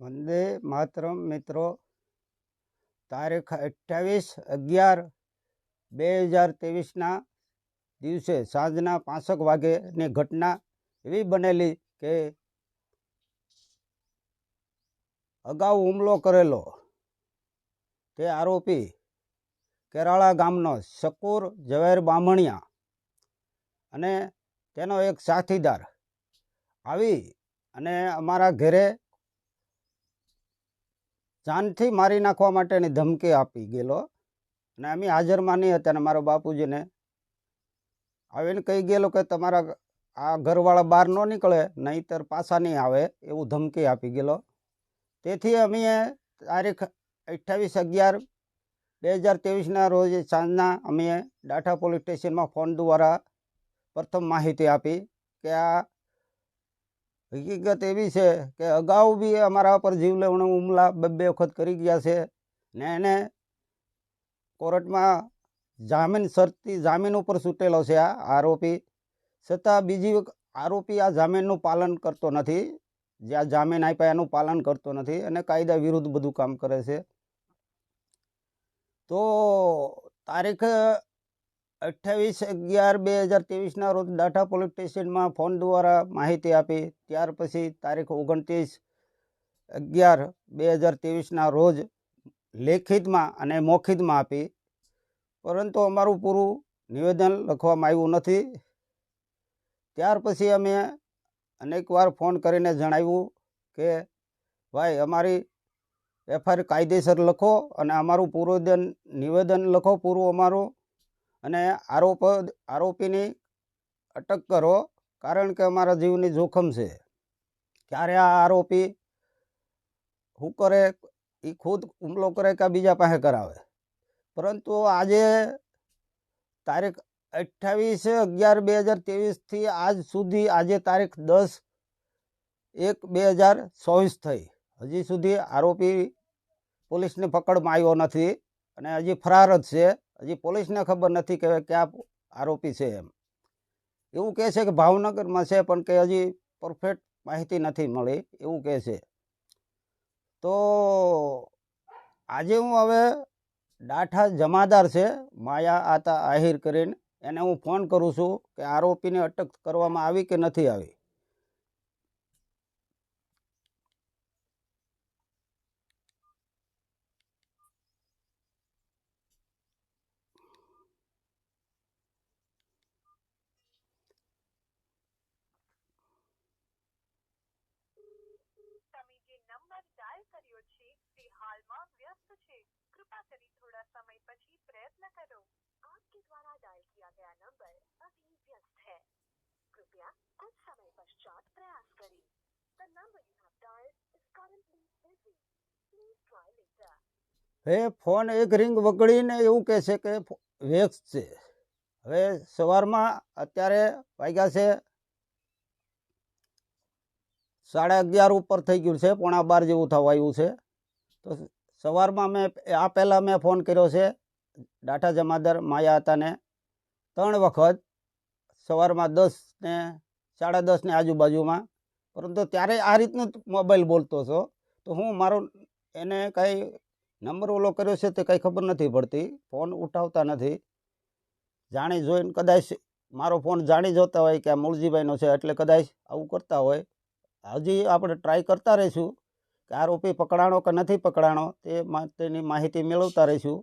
વંદે માતરમ મિત્રો. તારીખ અઠ્યાવીસ અગિયાર બે હજાર ત્રેવીસના દિવસે સાંજના પાંસઠ વાગ્યેની ઘટના એવી બનેલી કે અગાઉ હુમલો કરેલો. તે આરોપી કેરાળા ગામનો શકુર ઝવેર બામણિયા અને તેનો એક સાથીદાર. આવી અને અમારા ઘરે જાનથી મારી નાખવા માટેની ધમકી આપી ગયેલો. અને અમે હાજરમાં નહીં હતા અને મારા બાપુજીને આવીને કહી ગયેલો કે તમારા આ ઘરવાળા બહાર ન નીકળે, નહીંતર પાછા નહીં આવે, એવું ધમકી આપી ગયેલો. તેથી અમે તારીખ અઠ્ઠાવીસ અગિયાર બે હજાર ત્રેવીસના રોજ સાંજના અમે ડાઠા પોલીસ સ્ટેશનમાં ફોન દ્વારા પ્રથમ માહિતી આપી કે આ હકીકત એવી છે કે અગાઉ બી અમારા પર જીવલેણ હુમલા બે બે વખત કરી ગયા છે ને એને કોર્ટમાં જામીન શરતી જામીન ઉપર સૂટેલો છે આ આરોપી. છતાં બીજી વખત આરોપી આ જામીનનું પાલન કરતો નથી. જે આ જામીન આપ્યા એનું પાલન કરતો નથી અને કાયદા વિરુદ્ધ બધું કામ કરે છે. તો તારીખ અઠ્ઠાવીસ અગિયાર બે હજાર ત્રેવીસના રોજ ડાટા પોલીસ સ્ટેશનમાં ફોન દ્વારા માહિતી આપી. ત્યાર પછી તારીખ ઓગણત્રીસ અગિયાર બે હજાર ત્રેવીસના રોજ લેખિતમાં અને મૌખિતમાં આપી. પરંતુ અમારું પૂરું નિવેદન લખવામાં આવ્યું નથી. ત્યાર પછી અમે અનેકવાર ફોન કરીને જણાવ્યું કે, ભાઈ, અમારી એફઆઈઆર કાયદેસર લખો અને અમારું પૂરું નિવેદન લખો, પૂરું અમારું અને આરોપ, આરોપીની અટક કરો, કારણ કે અમારા જીવની જોખમ છે. ક્યારે આ આરોપી શું કરે એ ખુદ હુમલો કરે કે બીજા પાસે કરાવે? પરંતુ આજે તારીખ અઠ્ઠાવીસ અગિયાર બે હજાર ત્રેવીસથી આજ સુધી, આજે તારીખ દસ એક બે હજાર ચોવીસ થઈ. હજી સુધી આરોપી પોલીસને પકડમાં આવ્યો નથી અને હજી ફરાર જ છે. હજી પોલીસને ખબર નથી કે ક્યાં આરોપી છે એમ. એવું કહે છે કે ભાવનગરમાં છે, પણ કે હજી પરફેક્ટ માહિતી નથી મળી. એવું કહે છે. તો આજે હું હવે ડાઠા જમાદાર છે, માયા આતા આહિર કરીને, એને હું ફોન કરું છું કે આરોપીને અટક કરવામાં આવી કે નથી આવી તમે જે નંબર ડાયલ કર્યો છે તે હાલમાં વ્યસ્ત છે કૃપા કરી થોડા સમય પછી પ્રયત્ન કરો आपके द्वारा डायल किया गया नंबर अभी व्यस्त है कृपया कुछ समय पश्चात प्रयास करें the number you have dialled is currently busy please try later હવે ફોન એક રિંગ વગડીને એવું કહે છે કે ફો- વેક્સ છે હવે સવારમાં અત્યારે વાગ્યા છે સાડા અગિયાર ઉપર થઈ ગયું છે, પોણા બાર જેવું થવા આવ્યું છે. તો સવારમાં મેં આ પહેલાં મેં ફોન કર્યો છે ડાટા જમાદાર માયા હતાને, ત્રણ વખત, સવારમાં દસ ને, સાડા દસને આજુબાજુમાં. પરંતુ ત્યારે આ રીતનું મોબાઈલ બોલતો હતો. તો હું મારો, એને કાંઈ નંબર ઓલો કર્યો છે તે કંઈ ખબર નથી પડતી, ફોન ઉઠાવતા નથી. જાણી જોઈને કદાચ મારો ફોન જાણી જોતા હોય કે આ મૂળજીભાઈનો છે, એટલે કદાચ આવું કરતા હોય. હજી આપણે ટ્રાય કરતા રહીશું. કે આરોપી પકડાણો કે નથી પકડાણો તે માટેની માહિતી મેળવતા રહીશું.